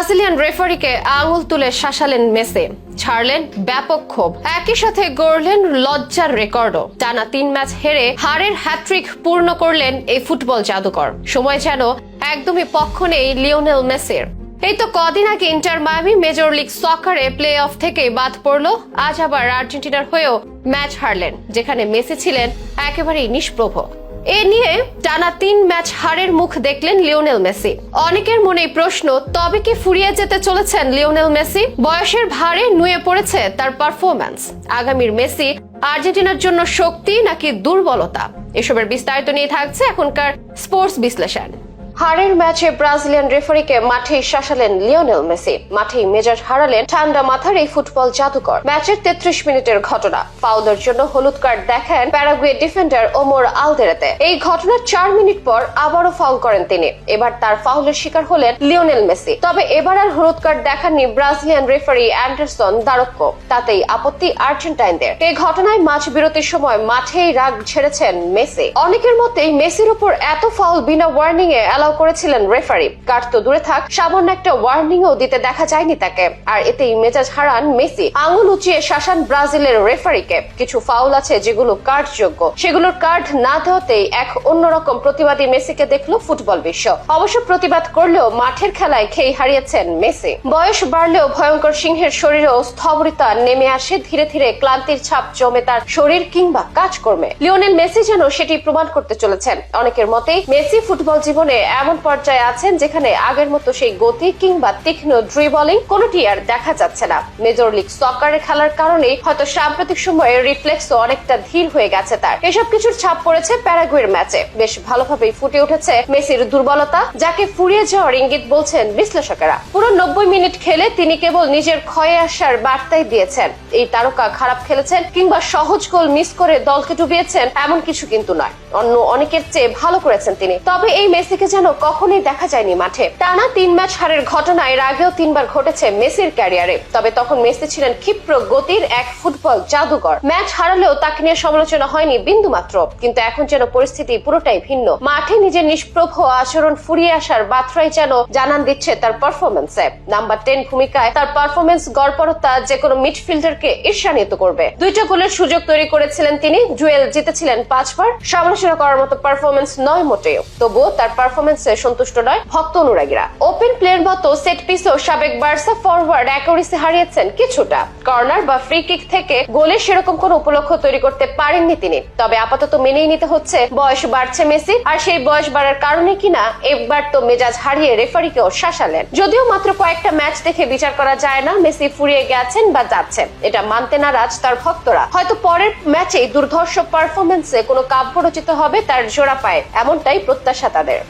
Brazilian রেফারিকে আঙুল তুলে শাসালেন মেসে। ছাড়লেন ব্যাপক ক্ষোভ। একই সাথে গড়লেন লজ্জার রেকর্ডও। টানা তিন ম্যাচ হেরে হারের হ্যাট্রিক পূর্ণ করলেন এই ফুটবল জাদুকর। সময় যেন একদমই পক্ষ নেই লিওনেল মেসির। এই তো কদিন আগে ইন্টার মায়ামি মেজর লিগ সকারে প্লে অফ থেকে বাদ পড়ল। আজ আবার আর্জেন্টিনার হয়েও ম্যাচ হারলেন, যেখানে মেসি ছিলেন একেবারেই নিষ্প্রভ। এ নিয়ে টানা তিন ম্যাচ হারের মুখ দেখলেন লিওনেল মেসি। অনেকের মনেই প্রশ্ন, তবে কি ফুরিয়ে যেতে চলেছেন লিওনেল মেসি? বয়সের ভারে নুয়ে পড়েছে তার পারফরম্যান্স। আগামীর মেসি আর্জেন্টিনার জন্য শক্তি নাকি দুর্বলতা? এসবের বিস্তারিত নিয়ে থাকছে এখনকার স্পোর্টস বিশ্লেষণ। হারের ম্যাচে ব্রাজিলিয়ান রেফারিকে মাঠেই শাসালেন লিওনেল মেসি। মাঠেই মেজাজ হারালেন ঠান্ডা মাথার এই ফুটবল জাদুকর। ম্যাচের তেত্রিশ মিনিটের ঘটনা। ফাউলের জন্য হলুদ কার্ড দেখেন প্যারাগুয়ে ডিফেন্ডার ওমর আলদেরাতে। এই ঘটনার চার মিনিট পর আবারও ফাউল করেন তিনি। এবার তার ফাউলের শিকার হলেন লিওনেল মেসি। তবে এবার আর হলুদ কার্ড দেখাননি ব্রাজিলিয়ান রেফারি অ্যান্ডারসন দারক্য তাতেই আপত্তি আর্জেন্টাইনদের। এই ঘটনায় মাঝ বিরতির সময় মাঠেই রাগ ছেড়েছেন মেসি। অনেকের মতেই মেসির উপর এত ফাউল বিনা ওয়ার্নিং এ অ্যালাউ করেছিলেন রেফারি। কাট তো দূরে থাক, সামান্য একটা ওয়ার্নিং ও দিতে দেখা যায়নি তাকে। আর এতেই মেজাজ হারান মেসি। আঙুল উঁচিয়ে শাসান ব্রাজিলের রেফারিকে। কিছু ফাউল আছে যেগুলো কার্ডযোগ্য। সেগুলোর কার্ড না দেওয়াতেই এক অন্যরকম প্রতিবাদী মেসিকে দেখল ফুটবল বিশ্ব। অবশ্য প্রতিবাদ করলেও মাঠের খেলায় খেই হারিয়েছেন মেসি। বয়স বাড়লেও ভয়ঙ্কর সিংহের শরীরেও স্থবরিতা নেমে আসে, ধীরে ধীরে ক্লান্তির ছাপ জমে তার শরীর কিংবা কাজকর্মে। লিওনেল মেসি যেন সেটি প্রমাণ করতে চলেছেন। অনেকের মতেই মেসি ফুটবল জীবনে এমন পর্যায়ে আছেন যেখানে আগের মতো সেই গতি কিংবা তীক্ষ্ণ ড্রিবলিং কোনটি আর দেখা যাচ্ছে না। মেজর লিগ সকারে খেলার কারণে হয়তো সাম্প্রতিক সময়ে রিফ্লেক্সও অনেকটা ধীর হয়ে গেছে তার। এসব কিছুর ছাপ পড়েছে প্যারাগুয়ের ম্যাচে বেশ ভালোভাবেই ফুটে উঠেছে মেসির দুর্বলতা, যাকে ফুরিয়ে যাওয়ার ইঙ্গিত বলছেন বিশ্লেষকেরা। পুরো নব্বই মিনিট খেলে তিনি কেবল নিজের ক্ষয়ে আসার বার্তাই দিয়েছেন। এই তারকা খারাপ খেলেছেন কিংবা সহজ গোল মিস করে দলকে ডুবিয়েছেন এমন কিছু কিন্তু নয়। অন্য অনেকের চেয়ে ভালো করেছেন তিনি। তবে এই মেসিকে যেন কখনোই দেখা যায়নি মাঠে। টানা তিন ম্যাচ হারের ঘটনা এর আগেও তিনবার ঘটেছে মেসির ক্যারিয়ারে। তবে তখন মেসি ছিলেন ক্ষিপ্র গতির এক ফুটবল জাদুকর ম্যাচ হারালেও তাকে নিয়ে সমালোচনা হয়নি বিন্দু মাত্র কিন্তু এখন যেন পরিস্থিতি পুরোটাই ভিন্ন। মাঠে নিজের নিষ্প্রভ আচরণ ফুরিয়ে আসার বার্তাই যেন জানান দিচ্ছে তার পারফরমেন্সে নাম্বার টেন ভূমিকায় তার পারফরমেন্স গড়পরতা যে কোনো মিডফিল্ডারকে ঈর্ষান্বিত করবে। দুইটা গোলের সুযোগ তৈরি করেছিলেন তিনি। জুয়েল জিতেছিলেন পাঁচবার। সমালোচনা করার মতো পারফরমেন্স নয় মোটেও। তবুও তার পারফরমেন্সে সন্তুষ্ট নয় ভক্ত অনুরাগীরা। ওপেন প্লেয়ার মতো সেট পিসও সাবেক বার্সা ফরওয়ার্ড অ্যাকুরেসি হারিয়েছেন কিছুটা। কর্নার বা ফ্রি কিক থেকে গোলের সেরকম কোনো উপলক্ষ তৈরি করতে পারেননি তিনি। তবে আপাতত মেনেই নিতে হচ্ছে বয়স বাড়ছে মেসি। আর সেই বয়স বাড়ার কারণে কিনা একবার তো মেজাজ হারিয়ে রেফারিকেও শাসালেন। যদিও মাত্র কয়েকটা ম্যাচ দেখে বিচার করা যায় না, মেসি ফুরিয়ে গেছেন বা যাচ্ছেন। এটা মানতে নারাজ তার ভক্তরা। হয়তো পরের ম্যাচে দুর্ধর্ষ পারফরমেন্সে কোনো কাব্য রচিত হবে তার জোড়া পায়। এমনটাই প্রত্যাশা তাদের।